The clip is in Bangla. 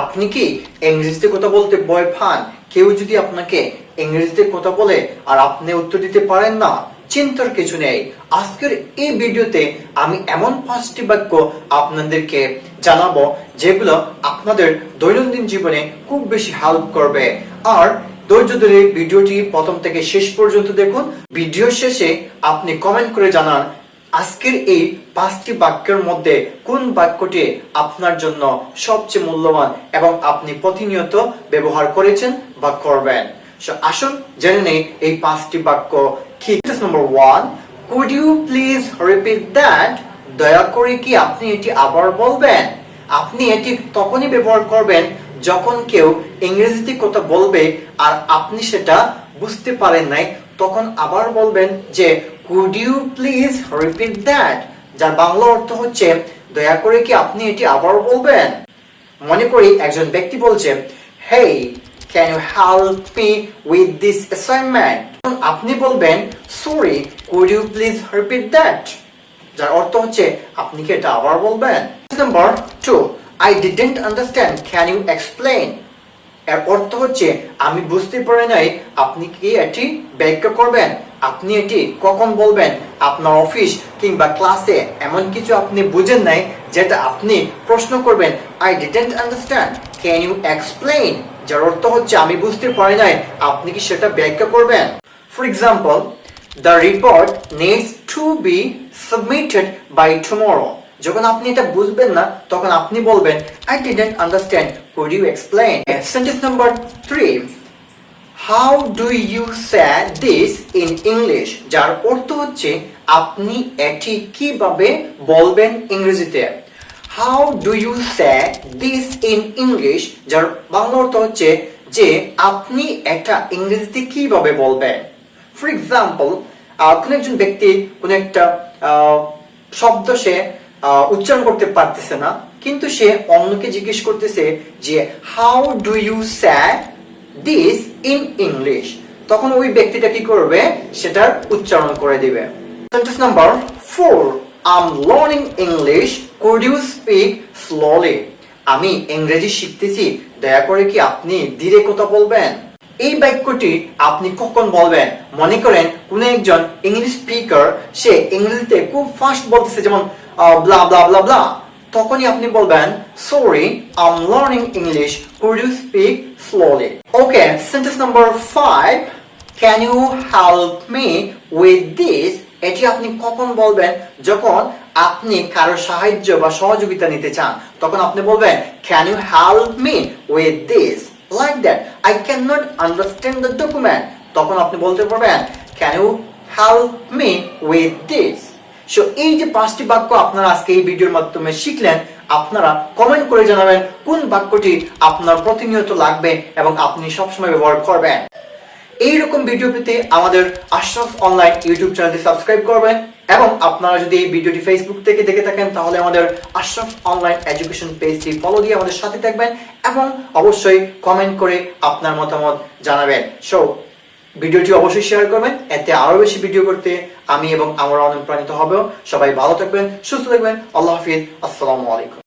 আপনি কি ইংরেজিতে কথা বলতে ভয় পান? কেউ যদি আপনাকে ইংরেজিতে কথা বলে আর আপনি উত্তর দিতে পারেন না, চিন্তার কিছু নেই। আজকের এই ভিডিওতে আমি এমন পাঁচটি বাক্য আপনাদেরকে জানাব, যেগুলো আপনাদের দৈনন্দিন জীবনে খুব বেশি হেল্প করবে। আর ধৈর্য ধরে ভিডিওটি প্রথম থেকে শেষ পর্যন্ত দেখুন। ভিডিও শেষে আপনি কমেন্ট করে জানান আজকের এই পাঁচটি বাক্যের মধ্যে কোন বাক্যটি আপনার জন্য সবচেয়ে মূল্যবান এবং আপনি প্রতিনিয়ত ব্যবহার করেছেন বা করবেন? আসুন জেনে নেই এই পাঁচটি বাক্য কি। Number one could you please repeat that দয়া করে কি আপনি এটি আবার বলবেন? আপনি এটি তখনই ব্যবহার করবেন যখন কেউ ইংরেজিতে কথা বলবে আর আপনি সেটা বুঝতে পারেন নাই, তখন আবার বলবেন যে could you please repeat that যার বাংলা অর্থ হচ্ছে, দয়া করে কি আপনি এটি আবার বলবেন? মনে করি একজন ব্যক্তি বলছে hey can you help me with this assignment আপনি বলবেন sorry could you please repeat that যার অর্থ হচ্ছে, আপনি কি এটা আবার বলবেন? Number two I didn't understand can you explain এর অর্থ হচ্ছে, আমি বুঝতে পারি নাই আপনি কি এটি ব্যাখ্যা করবেন? আপনি এটি কখন বলবেন আপনার অফিস কিংবা ক্লাসে এমন কিছু আপনি বুঝেন নাই যেটা আপনি প্রশ্ন করবেন I didn't understand can you explain যার অর্থ হচ্ছে, আমি বুঝতে পারি নাই। আপনি কি সেটা ব্যাখ্যা করবেন? For example the report needs to be submitted by tomorrow যখন আপনি এটা বুঝবেন না, তখন আপনি বলবেন I didn't understand could you explain sentence number three how do you say this in English যার অর্থ হচ্ছে, আপনি এটি কীভাবে বলবেন ইংরেজিতে? How do you say this in English যার বাংলা অর্থ হচ্ছে যে, আপনি এটা ইংরেজিতে কীভাবে বলবেন? ফর এক্সাম্পল কোন একজন ব্যক্তি কোন একটা শব্দ সে উচ্চারণ করতে পারতেছে না, কিন্তু সে অন্যকে জিজ্ঞেস করতেছে যে how do you say this in English তখন ওই ব্যক্তিটা কি করবে? সেটার উচ্চারণ করে দিবে। Sentence number four I'm learning English could you speak slowly আমি ইংরেজি শিখতেছি। দয়া করে কি আপনি ধীরে কথা বলবেন? এই বাক্যটি আপনি কখন বলবেন? মনে করেন কোন একজন ইংলিশ স্পিকার সে ইংরেজিতে খুব ফাস্ট বলতেছে, যেমন ব্লা ব্লা ব্লা ব্লা তখনই আপনি বলবেন sorry I am learning English could you speak slowly okay sentence number five can you help me with this এটি আপনি কখন বলবেন? যখন আপনি কারও সাহায্য বা সহযোগিতা নিতে চান, তখন আপনি বলবেন can you help me with this like that I can not understand the document তখন আপনি বলতে পারবেন can you help me with this so এই যে পাঁচটি বাক্য আপনারা আজকে এই ভিডিওর মাধ্যমে শিখলেন, আপনারা কমেন্ট করে জানাবেন কোন বাক্যটি আপনার প্রতিনিয়ত লাগবে এবং আপনি সবসময় ব্যবহার করবেন। এইরকম ভিডিও পেতে আমাদের আশরাফ অনলাইন ইউটিউব চ্যানেলটি সাবস্ক্রাইব করবেন এবং আপনারা যদি এই ভিডিওটি ফেসবুক থেকে দেখে থাকেন, তাহলে আমাদের আশরাফ অনলাইন এডুকেশন পেজটি ফলো দিয়ে আমাদের সাথে থাকবেন এবং অবশ্যই কমেন্ট করে আপনার মতামত জানাবেন। সো ভিডিওটি অবশ্যই শেয়ার করবেন। এতে আরও বেশি ভিডিও করতে আমি এবং আমার অনুপ্রাণিত হবেও। সবাই ভালো থাকবেন, সুস্থ থাকবেন। আল্লাহ হাফিজ। আসসালামু আলাইকুম।